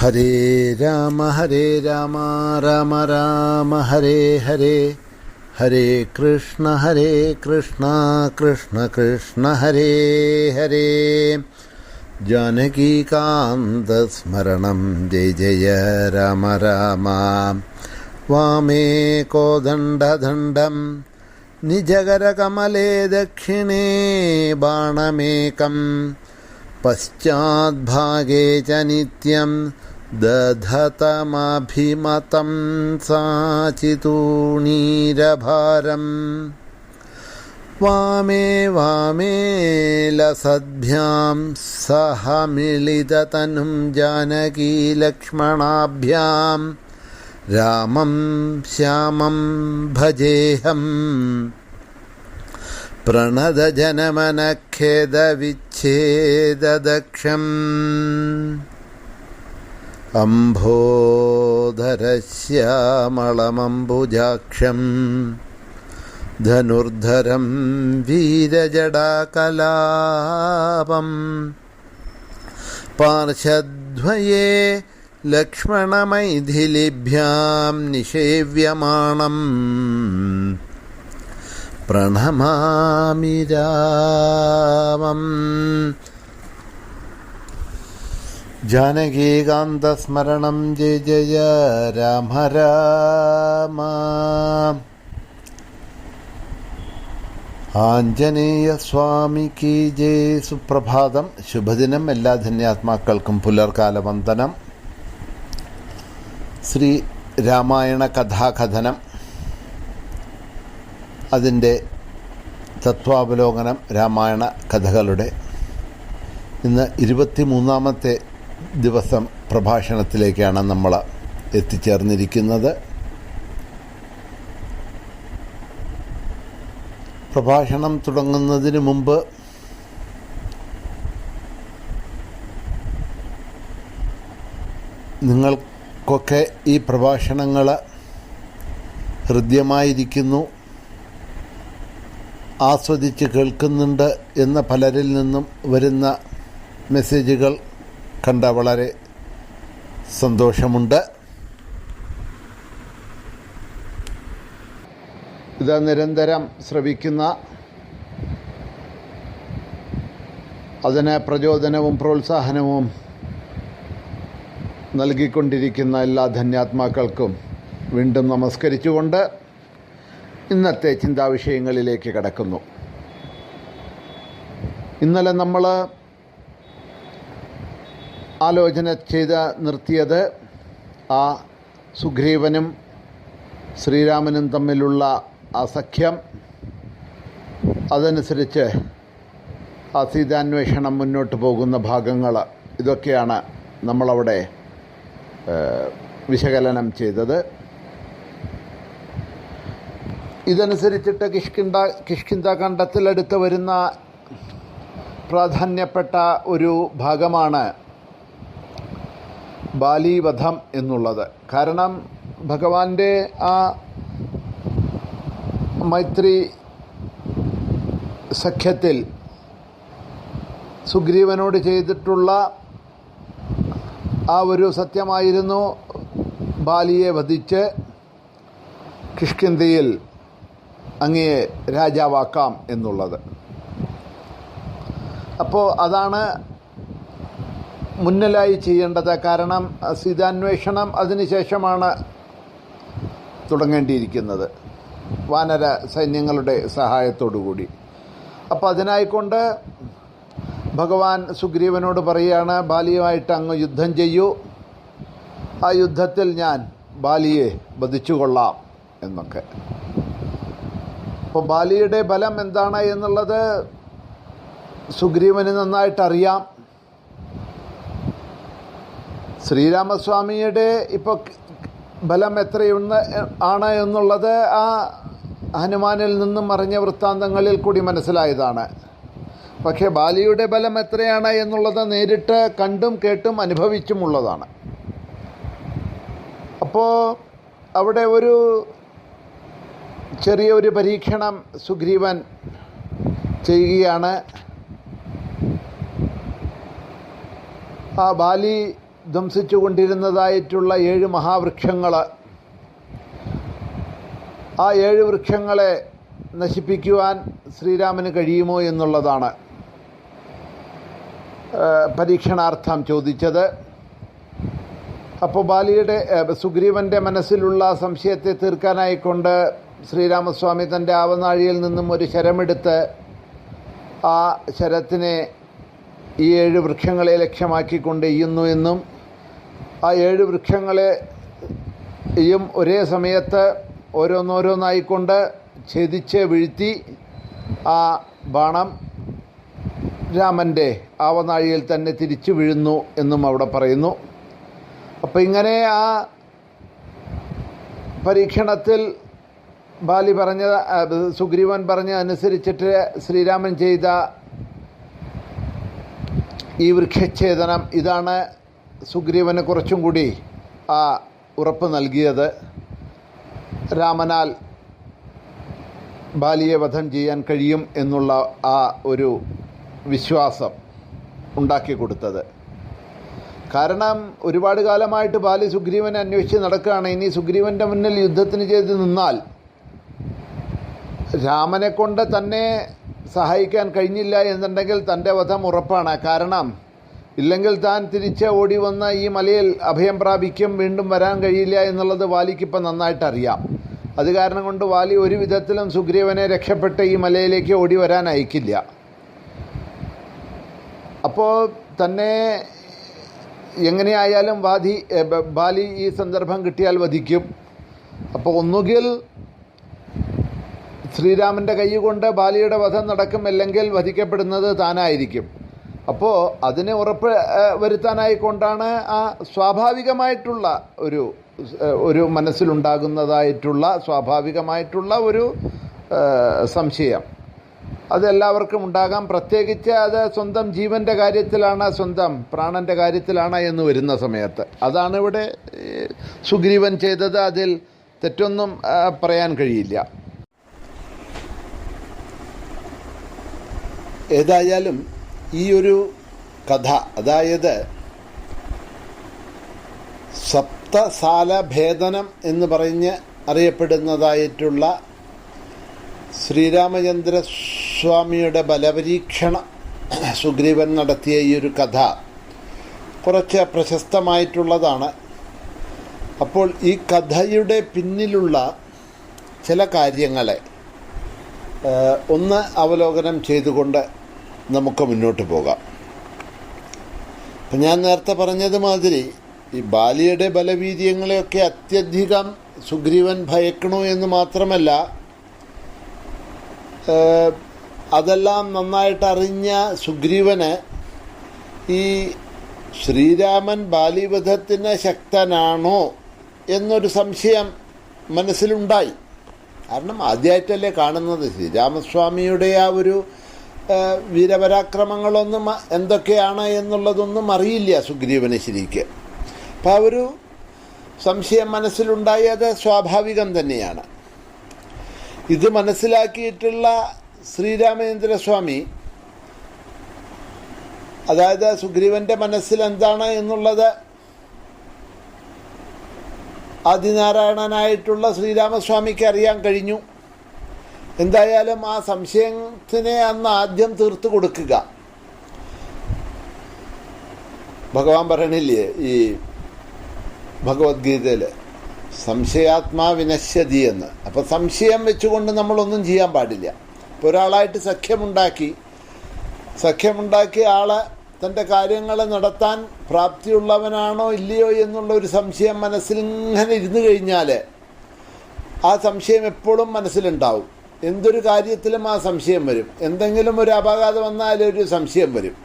हरे राम हरे राम राम राम, हरे हरे। हरे कृष्ण हरे कृष्ण कृष्ण कृष्ण, हरे हरे। जानकी काम जय जय, राम राम। वामे कोदण्डदण्डं निजगरकमले दक्षिणे बाणमेकम् पश्चाद्भागे च नित्यं दधतमभिमतं साचितूणीरभारम् वामे वामे लसद्भ्यां सह मिलिततनुं जानकीलक्ष्मणाभ्यां रामं श्यामं भजेऽहम् പ്രണതജനമനഖേദവിച്ഛേദദക്ഷം അംഭോധരശ്യാമളമംബുജാക്ഷം ധനുർധരം വീരജടാകലാപം പാർശ്വദ്വയേ ലക്ഷ്മണമൈഥിലിഭ്യാം നിഷേവ്യമാണം പ്രണമാമി രാമം. ജാനകീകാന്തസ്മരണം ജയ ജയ രാമ രാമ. ആഞ്ജനേയസ്വാമിക്ക് ജയ. സുപ്രഭാതം. ശുഭദിനം എല്ലാ ധന്യാത്മാക്കൾക്കും പുലർകാല വന്ദനം ശ്രീ രാമായണ കഥാകഥനം. അതിന്റെ തത്വാവലോകനം രാമായണ കഥകളുടെ ഇന്ന് ഇരുപത്തി മൂന്നാമത്തെ ദിവസം പ്രഭാഷണത്തിലേക്കാണ് നമ്മൾ എത്തിച്ചേർന്നിരിക്കുന്നത്. പ്രഭാഷണം തുടങ്ങുന്നതിന് മുമ്പ് നിങ്ങൾക്കൊക്കെ ഈ പ്രഭാഷണങ്ങൾ ഹൃദ്യമായിരിക്കുന്നു. ആസ്വദിച്ച് കേൾക്കുന്നുണ്ട് എന്ന പലരിൽ നിന്നും വരുന്ന മെസ്സേജുകൾ കണ്ട വളരെ സന്തോഷമുണ്ട്. ഇത് നിരന്തരം ശ്രവിക്കുന്ന അതിന് പ്രചോദനവും പ്രോത്സാഹനവും നൽകിക്കൊണ്ടിരിക്കുന്ന എല്ലാ ധന്യാത്മാക്കൾക്കും വീണ്ടും നമസ്കരിച്ചുകൊണ്ട് ഇന്നത്തെ ചിന്താവിഷയങ്ങളിലേക്ക് കടക്കുന്നു. ഇന്നലെ നമ്മൾ ആലോചന ചെയ്ത് നിർത്തിയത് ആ സുഗ്രീവനും ശ്രീരാമനും തമ്മിലുള്ള ആ സഖ്യം അതനുസരിച്ച് ആ സീതാന്വേഷണം മുന്നോട്ട് പോകുന്ന ഭാഗങ്ങൾ ഇതൊക്കെയാണ് നമ്മളവിടെ വിശകലനം ചെയ്തത്. ഇതനുസരിച്ചിട്ട് കിഷ്കിന്ത കിഷ്കിന്ത കണ്ടത്തിലെടുത്ത് വരുന്ന പ്രാധാന്യപ്പെട്ട ഒരു ഭാഗമാണ് ബാലീവധം എന്നുള്ളത്. കാരണം ഭഗവാന്റെ ആ മൈത്രി സഖ്യത്തിൽ സുഗ്രീവനോട് ചെയ്തിട്ടുള്ള ആ ഒരു സത്യമായിരുന്നു ബാലിയെ വധിച്ച് കിഷ്കിന്തയിൽ അങ്ങയെ രാജാവാക്കാം എന്നുള്ളത്. അപ്പോൾ അതാണ് മുന്നിലായി ചെയ്യേണ്ടത്. കാരണം സീതാന്വേഷണം അതിനുശേഷമാണ് തുടങ്ങേണ്ടിയിരിക്കുന്നത്. വാനര സൈന്യങ്ങളുടെ സഹായത്തോടുകൂടി. അപ്പോൾ അതിനായിക്കൊണ്ട് ഭഗവാൻ സുഗ്രീവനോട് പറയുകയാണ് ബാലിയുമായിട്ട് അങ്ങ് യുദ്ധം ചെയ്യൂ. ആ യുദ്ധത്തിൽ ഞാൻ ബാലിയെ വധിച്ചുകൊള്ളാം എന്നൊക്കെ. അപ്പോൾ ബാലിയുടെ ബലം എന്താണ് എന്നുള്ളത് സുഗ്രീവന് നന്നായിട്ടറിയാം. ശ്രീരാമസ്വാമിയുടെ ഇപ്പോൾ ബലം എത്രയുണ്ട് ആണ് എന്നുള്ളത് ആ ഹനുമാനിൽ നിന്നും അറിഞ്ഞ വൃത്താന്തങ്ങളിൽ കൂടി മനസ്സിലായതാണ്. പക്ഷേ ബാലിയുടെ ബലം എത്രയാണ് എന്നുള്ളത് നേരിട്ട് കണ്ടും കേട്ടും അനുഭവിച്ചുമുള്ളതാണ് അപ്പോൾ അവിടെ ഒരു ചെറിയ ഒരു പരീക്ഷണം സുഗ്രീവൻ ചെയ്യുകയാണ്. ആ ബാലി ധ്വംസിച്ചു കൊണ്ടിരുന്നതായിട്ടുള്ള ഏഴ് മഹാവൃക്ഷങ്ങൾ ആ ഏഴ് വൃക്ഷങ്ങളെ നശിപ്പിക്കുവാൻ ശ്രീരാമന് കഴിയുമോ എന്നുള്ളതാണ് പരീക്ഷണാർത്ഥം ചോദിച്ചത്. അപ്പോൾ ബാലിയുടെ സുഗ്രീവന്റെ മനസ്സിലുള്ള സംശയത്തെ തീർക്കാനായിക്കൊണ്ട് ശ്രീരാമസ്വാമി തന്റെ ആവനാഴിയിൽ നിന്നും ഒരു ശരമെടുത്ത് ആ ശരത്തിനെ ഈ ഏഴ് വൃക്ഷങ്ങളെ ലക്ഷ്യമാക്കിക്കൊണ്ട് എയ്യുന്നു എന്നും ആ ഏഴ് വൃക്ഷങ്ങളെ വൃക്ഷങ്ങളെയും ഒരേ സമയത്ത് ഓരോന്നോരോന്നായിക്കൊണ്ട് ഛേദിച്ച് വീഴ്ത്തി ആ ബാണം രാമന്റെ ആവനാഴിയിൽ തന്നെ തിരിച്ചു വീഴുന്നു എന്നും അവിടെ പറയുന്നു. അപ്പം ഇങ്ങനെ ആ പരീക്ഷണത്തിൽ ബാലി പറഞ്ഞ സുഗ്രീവൻ പറഞ്ഞ അനുസരിച്ചിട്ട് ശ്രീരാമൻ ചെയ്ത ഈ വൃക്ഷഛേദനം ഇതാണ് സുഗ്രീവന് കുറച്ചും കൂടി ആ ഉറപ്പ് നൽകിയത്. രാമനാൽ ബാലിയെ വധം ചെയ്യാൻ കഴിയും എന്നുള്ള ആ ഒരു വിശ്വാസം ഉണ്ടാക്കി കൊടുത്തത്. കാരണം ഒരുപാട് കാലമായിട്ട് ബാലി സുഗ്രീവനെ അന്വേഷിച്ച് നടക്കുകയാണ്. ഇനി സുഗ്രീവന്റെ മുന്നിൽ യുദ്ധത്തിന് ചെയ്ത് നിന്നാൽ രാമനെ കൊണ്ട് തന്നെ സഹായിക്കാൻ കഴിഞ്ഞില്ല എന്നുണ്ടെങ്കിൽ തന്റെ വധം ഉറപ്പാണ്. കാരണം ഇല്ലെങ്കിൽ താൻ തിരിച്ച് ഓടി വന്ന ഈ മലയിൽ അഭയം പ്രാപിക്കും വീണ്ടും വരാൻ കഴിയില്ല എന്നുള്ളത് വാലിക്കിപ്പോൾ നന്നായിട്ട് അറിയാം. അത് കാരണം കൊണ്ട് വാലി ഒരു വിധത്തിലും സുഗ്രീവനെ രക്ഷപ്പെട്ട് ഈ മലയിലേക്ക് ഓടി വരാൻ അയക്കില്ല. അപ്പോൾ തന്നെ എങ്ങനെയായാലും വാദി ബാലി ഈ സന്ദർഭം കിട്ടിയാൽ വധിക്കും. അപ്പോൾ ഒന്നുകിൽ ശ്രീരാമന്റെ കൈ കൊണ്ട് ബാലിയുടെ വധം നടക്കും അല്ലെങ്കിൽ വധിക്കപ്പെടുന്നത് താനായിരിക്കും. അപ്പോൾ അതിന് ഉറപ്പ് വരുത്താനായിക്കൊണ്ടാണ് ആ സ്വാഭാവികമായിട്ടുള്ള ഒരു ഒരു മനസ്സിലുണ്ടാകുന്നതായിട്ടുള്ള സ്വാഭാവികമായിട്ടുള്ള ഒരു സംശയം. അതെല്ലാവർക്കും ഉണ്ടാകാം. പ്രത്യേകിച്ച് അത് സ്വന്തം ജീവന്റെ കാര്യത്തിലാണ് സ്വന്തം പ്രാണന്റെ കാര്യത്തിലാണ് എന്ന് വരുന്ന സമയത്ത്. അതാണ് ഇവിടെ സുഗ്രീവൻ ചെയ്തത്. അതിൽ തെറ്റൊന്നും പറയാൻ കഴിയില്ല. ഏതായാലും ഈ ഒരു കഥ അതായത് സപ്തസാല ഭേദനം എന്ന് പറഞ്ഞ് അറിയപ്പെടുന്നതായിട്ടുള്ള ശ്രീരാമചന്ദ്ര സ്വാമിയുടെ ബലപരീക്ഷണം സുഗ്രീവൻ നടത്തിയ ഈ ഒരു കഥ കുറച്ച് പ്രശസ്തമായിട്ടുള്ളതാണ്. അപ്പോൾ ഈ കഥയുടെ പിന്നിലുള്ള ചില കാര്യങ്ങളെ ഒന്ന് അവലോകനം ചെയ്തുകൊണ്ട് നമുക്ക് മുന്നോട്ട് പോകാം. അപ്പം ഞാൻ നേരത്തെ പറഞ്ഞതുമാതിരി ഈ ബാലിയുടെ ബലവീര്യങ്ങളെയൊക്കെ അത്യധികം സുഗ്രീവൻ ഭയക്കണു എന്ന് മാത്രമല്ല അതെല്ലാം നന്നായിട്ട് അറിഞ്ഞ സുഗ്രീവന് ഈ ശ്രീരാമൻ ബാലിവധത്തിന് ശക്തനാണോ എന്നൊരു സംശയം മനസ്സിലുണ്ടായി. കാരണം ആദ്യമായിട്ടല്ലേ കാണുന്നത് ശ്രീരാമസ്വാമിയുടെ ആ ഒരു വീരപരാക്രമങ്ങളൊന്നും എന്തൊക്കെയാണ് എന്നുള്ളതൊന്നും അറിയില്ല സുഗ്രീവന് ശരിക്ക്. അപ്പം ആ ഒരു സംശയം മനസ്സിലുണ്ടായി അത് സ്വാഭാവികം തന്നെയാണ്. ഇത് മനസ്സിലാക്കിയിട്ടുള്ള ശ്രീരാമചന്ദ്രസ്വാമി അതായത് സുഗ്രീവന്റെ മനസ്സിൽ എന്താണ് എന്നുള്ളത് ആദിനാരായണനായിട്ടുള്ള ശ്രീരാമസ്വാമിക്ക് അറിയാൻ കഴിഞ്ഞു. എന്തായാലും ആ സംശയത്തിനെ അന്ന് ആദ്യം തീർത്തു കൊടുക്കുക. ഭഗവാൻ പറയണില്ലേ ഈ ഭഗവത്ഗീതയിൽ സംശയാത്മാ വിനശ്യതി എന്ന്. അപ്പം സംശയം വെച്ചുകൊണ്ട് നമ്മളൊന്നും ചെയ്യാൻ പാടില്ല. ഇപ്പോൾ ഒരാളായിട്ട് സഖ്യമുണ്ടാക്കി സഖ്യമുണ്ടാക്കിയ ആളെ തന്റെ കാര്യങ്ങൾ നടത്താൻ പ്രാപ്തിയുള്ളവനാണോ ഇല്ലയോ എന്നുള്ള ഒരു സംശയം മനസ്സിൽ ഇങ്ങനെ ഇരുന്ന് കഴിഞ്ഞാൽ ആ സംശയം എപ്പോഴും മനസ്സിലുണ്ടാവും. എന്തൊരു കാര്യത്തിലും ആ സംശയം വരും. എന്തെങ്കിലും ഒരു അപഘാതം വന്നാൽ ഒരു സംശയം വരും.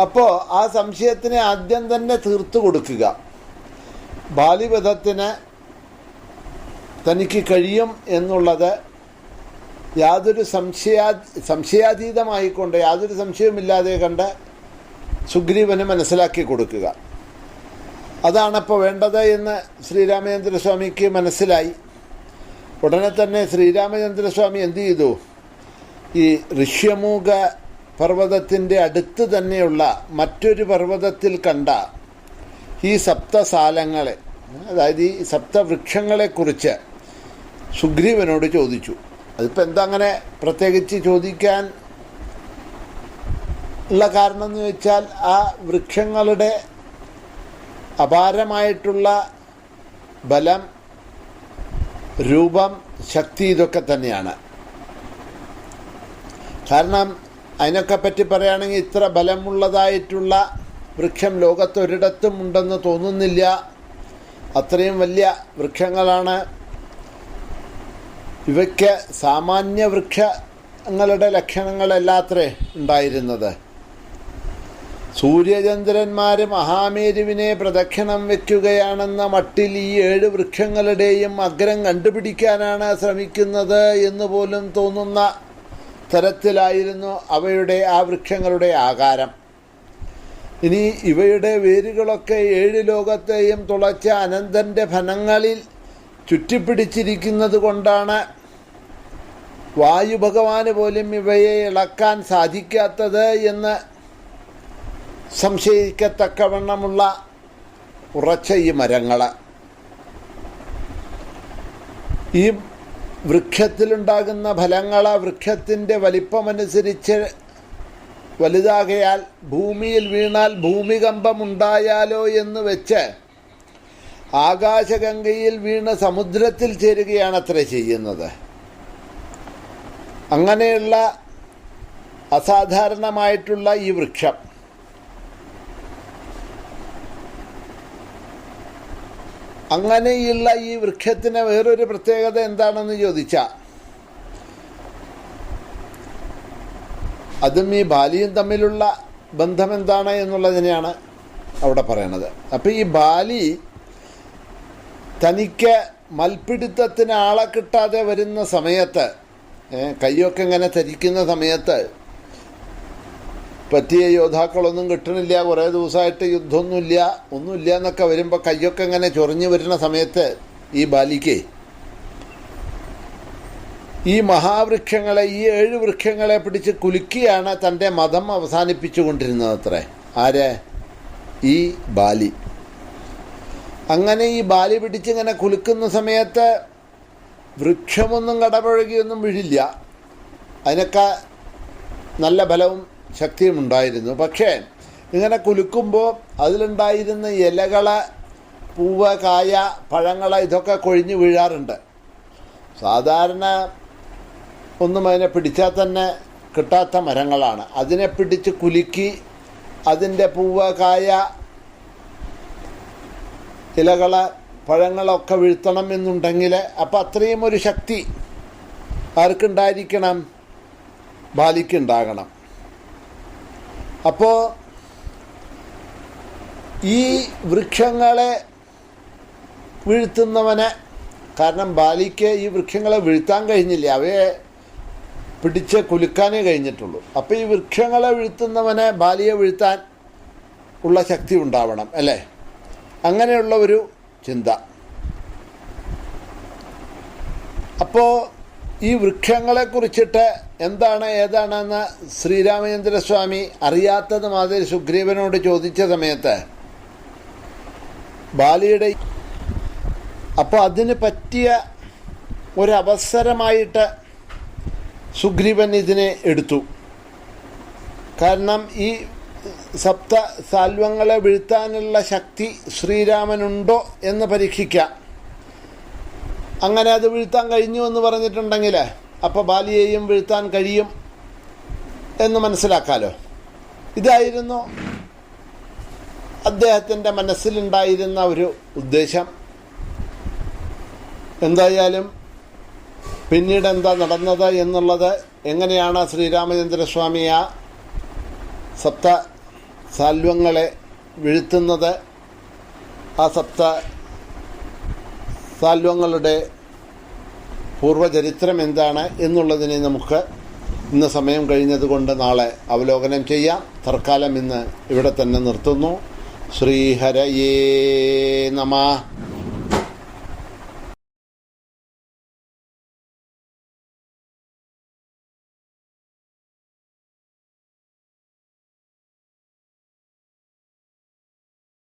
അപ്പോൾ ആ സംശയത്തിനെ ആദ്യം തന്നെ തീർത്തു കൊടുക്കുക. ബാലിവധത്തിന് തനിക്ക് കഴിയും എന്നുള്ളത് യാതൊരു സംശയാ സംശയാതീതമായിക്കൊണ്ട് യാതൊരു സംശയവുമില്ലാതെ കണ്ട് സുഗ്രീവന് മനസ്സിലാക്കി കൊടുക്കുക. അതാണപ്പോൾ വേണ്ടത് എന്ന് ശ്രീരാമചന്ദ്രസ്വാമിക്ക് മനസ്സിലായി. ഉടനെ തന്നെ ശ്രീരാമചന്ദ്രസ്വാമി എന്തു ചെയ്തു? ഈ ഋഷ്യമൂക പർവതത്തിന്റെ അടുത്ത് തന്നെയുള്ള മറ്റൊരു പർവതത്തിൽ കണ്ട ഈ സപ്തസാലങ്ങളെ അതായത് ഈ സപ്തവൃക്ഷങ്ങളെക്കുറിച്ച് സുഗ്രീവനോട് ചോദിച്ചു. അതിപ്പോൾ എന്താ അങ്ങനെ പ്രത്യേകിച്ച് ചോദിക്കാൻ ഉള്ള കാരണം എന്ന് വെച്ചാൽ ആ വൃക്ഷങ്ങളുടെ അപാരമായിട്ടുള്ള ബലം രൂപം ശക്തി ഇതൊക്കെ തന്നെയാണ്. കാരണം അതിനൊക്കെ പറ്റി പറയുകയാണെങ്കിൽ ഇത്ര ബലമുള്ളതായിട്ടുള്ള വൃക്ഷം ലോകത്തൊരിടത്തും ഉണ്ടെന്ന് തോന്നുന്നില്ല. അത്രയും വലിയ വൃക്ഷങ്ങളാണ്. ഇവയ്ക്ക് സാമാന്യ വൃക്ഷങ്ങളുടെ ലക്ഷണങ്ങളല്ലാത്രേ ഉണ്ടായിരുന്നത്. സൂര്യചന്ദ്രന്മാർ മഹാമേരുവിനെ പ്രദക്ഷിണം വെക്കുകയാണെന്ന മട്ടിൽ ഈ ഏഴ് വൃക്ഷങ്ങളുടെയും അഗ്രം കണ്ടുപിടിക്കാനാണ് ശ്രമിക്കുന്നത് എന്ന് പോലും തോന്നുന്ന തരത്തിലായിരുന്നു അവയുടെ ആ വൃക്ഷങ്ങളുടെ ആകാരം. ഇനി ഇവയുടെ വേരുകളൊക്കെ ഏഴ് ലോകത്തെയും തുളച്ച അനന്തന്റെ ഫലങ്ങളിൽ ചുറ്റിപ്പിടിച്ചിരിക്കുന്നത് കൊണ്ടാണ് വായു ഭഗവാന് പോലും ഇവയെ ഇളക്കാൻ സാധിക്കാത്തത് എന്ന് സംശയിക്കത്തക്കവണ്ണമുള്ള ഉറച്ച ഈ മരങ്ങൾ ഈ വൃക്ഷത്തിലുണ്ടാകുന്ന ഫലങ്ങൾ വൃക്ഷത്തിന്റെ വലിപ്പമനുസരിച്ച് വലുതാകയാൽ ഭൂമിയിൽ വീണാൽ ഭൂമികമ്പമുണ്ടായാലോ എന്ന് വെച്ച് ആകാശഗംഗയിൽ വീണ് സമുദ്രത്തിൽ ചേരുകയാണ് അത്ര ചെയ്യുന്നത്. അങ്ങനെയുള്ള അസാധാരണമായിട്ടുള്ള ഈ വൃക്ഷം അങ്ങനെയുള്ള ഈ വൃക്ഷത്തിന് വേറൊരു പ്രത്യേകത എന്താണെന്ന് ചോദിച്ചാൽ അതും ഈ ബാലിയും തമ്മിലുള്ള ബന്ധം എന്താണ് എന്നുള്ളതിനെയാണ് അവിടെ പറയണത്. അപ്പം ഈ ബാലി തനിക്ക് മൽപിടുത്തത്തിന് ആളെ കിട്ടാതെ വരുന്ന സമയത്ത് കയ്യൊക്കെ ഇങ്ങനെ ധരിക്കുന്ന സമയത്ത് പറ്റിയ യോദ്ധാക്കളൊന്നും കിട്ടണില്ല. കുറേ ദിവസമായിട്ട് യുദ്ധമൊന്നുമില്ല. ഒന്നുമില്ല എന്നൊക്കെ വരുമ്പോൾ കയ്യൊക്കെ ഇങ്ങനെ ചൊറിഞ്ഞു വരുന്ന സമയത്ത് ഈ ബാലിക്ക് ഈ മഹാവൃക്ഷങ്ങളെ ഈ ഏഴ് വൃക്ഷങ്ങളെ പിടിച്ച് കുലുക്കിയാണ് തന്റെ മതം അവസാനിപ്പിച്ചു കൊണ്ടിരുന്നത് അത്രേ. ആര്? ഈ ബാലി. അങ്ങനെ ഈ ബാലി പിടിച്ചിങ്ങനെ കുലുക്കുന്ന സമയത്ത് വൃക്ഷമൊന്നും കടപഴകിയൊന്നും വീഴില്ല. അതിനൊക്കെ നല്ല ബലവും ശക്തിയും ഉണ്ടായിരുന്നു പക്ഷേ ഇങ്ങനെ കുലുക്കുമ്പോൾ അതിലുണ്ടായിരുന്ന ഇലകൾ പൂവ് കായ പഴങ്ങൾ ഇതൊക്കെ കൊഴിഞ്ഞു വീഴാറുണ്ട്. സാധാരണ ഒന്നും അതിനെ പിടിച്ചാൽ തന്നെ കിട്ടാത്ത മരങ്ങളാണ്. അതിനെ പിടിച്ച് കുലുക്കി അതിന്റെ പൂവ് കായ ഇലകൾ പഴങ്ങളൊക്കെ വീഴ്ത്തണം എന്നുണ്ടെങ്കിൽ അപ്പം അത്രയും ഒരു ശക്തി ആർക്കുണ്ടായിരിക്കണം? ബാലിക്കുണ്ടാകണം. അപ്പോൾ ഈ വൃക്ഷങ്ങളെ വീഴ്ത്തുന്നവനെ കാരണം ബാലിക്ക് ഈ വൃക്ഷങ്ങളെ വീഴ്ത്താൻ കഴിഞ്ഞില്ല. അവയെ പിടിച്ച് കുലുക്കാനേ കഴിഞ്ഞിട്ടുള്ളൂ. അപ്പോൾ ഈ വൃക്ഷങ്ങളെ വീഴ്ത്തുന്നവനെ ബാലിയെ വീഴ്ത്താൻ ഉള്ള ശക്തി ഉണ്ടാവണം അല്ലേ? അങ്ങനെയുള്ള ഒരു ചിന്ത അപ്പോൾ ഈ വൃക്ഷങ്ങളെ കുറിച്ചിട്ട് എന്താണ് ഏതാണെന്ന് ശ്രീരാമചന്ദ്രസ്വാമി അറിയാത്തത് മാതിരി സുഗ്രീവനോട് ചോദിച്ച സമയത്ത് ബാലിയുടെ അപ്പോൾ അതിന് പറ്റിയ ഒരവസരമായിട്ട് സുഗ്രീവൻ ഇതിനെ എടുത്തു. കാരണം ഈ സപ്ത സാൽവങ്ങളെ വീഴ്ത്താനുള്ള ശക്തി ശ്രീരാമനുണ്ടോ എന്ന് പരീക്ഷിക്കാം. അങ്ങനെ അത് വീഴ്ത്താൻ കഴിഞ്ഞു എന്ന് പറഞ്ഞിട്ടുണ്ടെങ്കിൽ അപ്പോൾ ബാലിയെയും വീഴ്ത്താൻ കഴിയും എന്ന് മനസ്സിലാക്കാലോ. ഇതായിരുന്നു അദ്ദേഹത്തിന്റെ മനസ്സിലുണ്ടായിരുന്ന ഒരു ഉദ്ദേശം. എന്തായാലും പിന്നീട് എന്താ നടന്നത് എന്നുള്ളത് എങ്ങനെയാണ് ശ്രീരാമചന്ദ്രസ്വാമി ആ സപ്ത സാൽവങ്ങളെ വീഴ്ത്തുന്നത്? ആ സപ്ത സാൽവങ്ങളുടെ പൂർവചരിത്രം എന്താണ് എന്നുള്ളതിനെ നമുക്ക് ഇന്ന് സമയം കഴിഞ്ഞതുകൊണ്ട് നാളെ അവലോകനം ചെയ്യാം. തൽക്കാലം ഇന്ന് ഇവിടെ തന്നെ നിർത്തുന്നു. ശ്രീഹരയേ നമ.